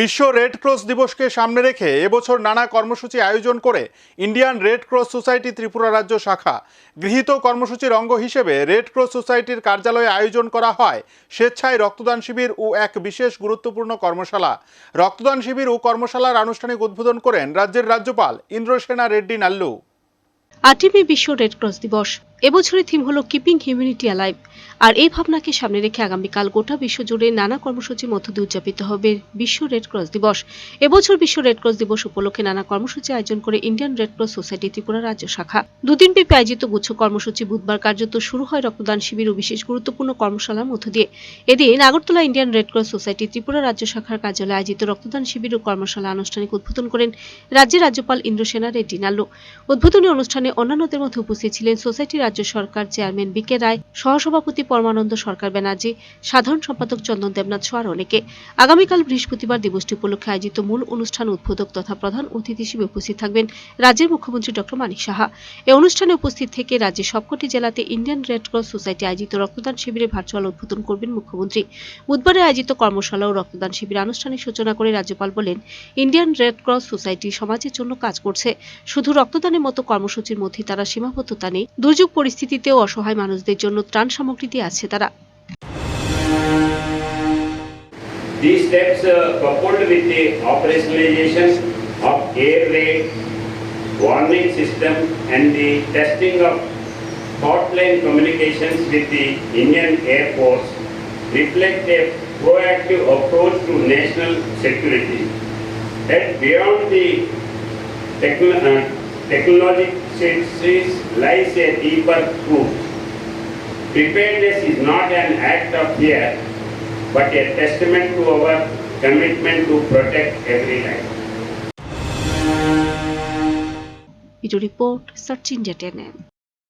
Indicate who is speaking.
Speaker 1: বিশ্ব red cross দিবসকে সামনে রেখে এবছর নানা কর্মসূচি আয়োজন করে Indian Red Cross Society Tripura রাজ্য শাখা। গৃহীত কর্মসূচির অঙ্গ হিসেবে রেড ক্রস সোসাইটির কার্যালয়ে আয়োজন করা হয় স্বেচ্ছায় রক্তদান শিবির ও এক বিশেষ গুরুত্বপূর্ণ কর্মশালা। রক্তদান শিবির ও কর্মশালার আনুষ্ঠানিক উদ্বোধন করেন রাজ্যের রাজ্যপাল ইন্দ্রসেনা রেড্ডি নাল্লু।
Speaker 2: আটই বিশ্ব রেড ক্রস দিবস। এবছরের থিম হলো কিপিং হিউম্যানিটি অ্যালাইভ। আর এই ভাবনাকে সামনে রেখে আগামীকাল গোটা বিশ্ব জুড়ে নানা কর্মসূচির মধ্য দিয়ে উদযাপিত হবে বিশ্ব রেড ক্রস দিবস। এবছর বিশ্ব রেড ক্রস দিবস উপলক্ষে নানা কর্মসূচি আয়োজন করে Indian Red Cross Society Tripura রাজ্য শাখা। দুদিন ব্যাপী আয়োজিত গুচ্ছ কর্মসূচি বুধবার কার্যত শুরু হয় রক্তদান শিবির ও বিশেষ গুরুত্বপূর্ণ কর্মশালার মধ্য দিয়ে। এদিন Agartala Indian Red Cross Society Tripura রাজ্য শাখার কার্যালয়ে আয়োজিত রক্তদান শিবির ও কর্মশালা আনুষ্ঠানিক উদ্বোধন করেন রাজ্যের রাজ্যপাল ইন্দ্রসেনা রেড্ডি নাল্লু। উদ্বোধনী অনুষ্ঠানে অন্যান্যদের মধ্যে উপস্থিত ছিলেন সোসাইটি রাজ্য সরকার চেয়ারম্যান বি কে রায়, সহসভাপতি পরমানন্দ সরকার ব্যানার্জি, সাধারণ সম্পাদক চন্দন দেবনাথ সহ আর অনেকে। আগামীকাল বৃহস্পতিবার দিবসটি উপলক্ষে আয়োজিত মূল অনুষ্ঠান উদ্বোধক তথা প্রধান অতিথি হিসেবে উপস্থিত থাকবেন রাজ্যের মুখ্যমন্ত্রী ডক্টর মানিক সাহা। এই অনুষ্ঠানে উপস্থিত থেকে রাজ্যের সবকটি জেলাতে ইন্ডিয়ান রেড ক্রস সোসাইটি আয়োজিত রক্তদান শিবিরে ভার্চুয়াল উদ্বোধন করবেন মুখ্যমন্ত্রী। বুধবারে আয়োজিত কর্মশালা ও রক্তদান শিবির আনুষ্ঠানিক সূচনা করে রাজ্যপাল বলেন, ইন্ডিয়ান রেড ক্রস সোসাইটি সমাজের জন্য কাজ করছে। শুধু রক্তদানের মতো কর্মসূচির মধ্যে তারা সীমাবদ্ধতা নেই, দুর্যোগ পরিস্থিতিতেও অসহায় মানুষদের জন্য ত্রাণ সামগ্রী দিয়ে আছে তারা
Speaker 3: These steps uh, coupled with the operationalization of air raid warning system and the testing of hotline communications with the Indian Air Force reflect a proactive approach to national security. And beyond the techno- uh, synthesis lies a deeper truth. Preparedness is not an act of fear, but a testament to our commitment to protect every life.
Speaker 2: Video report, Sachin Jatanen.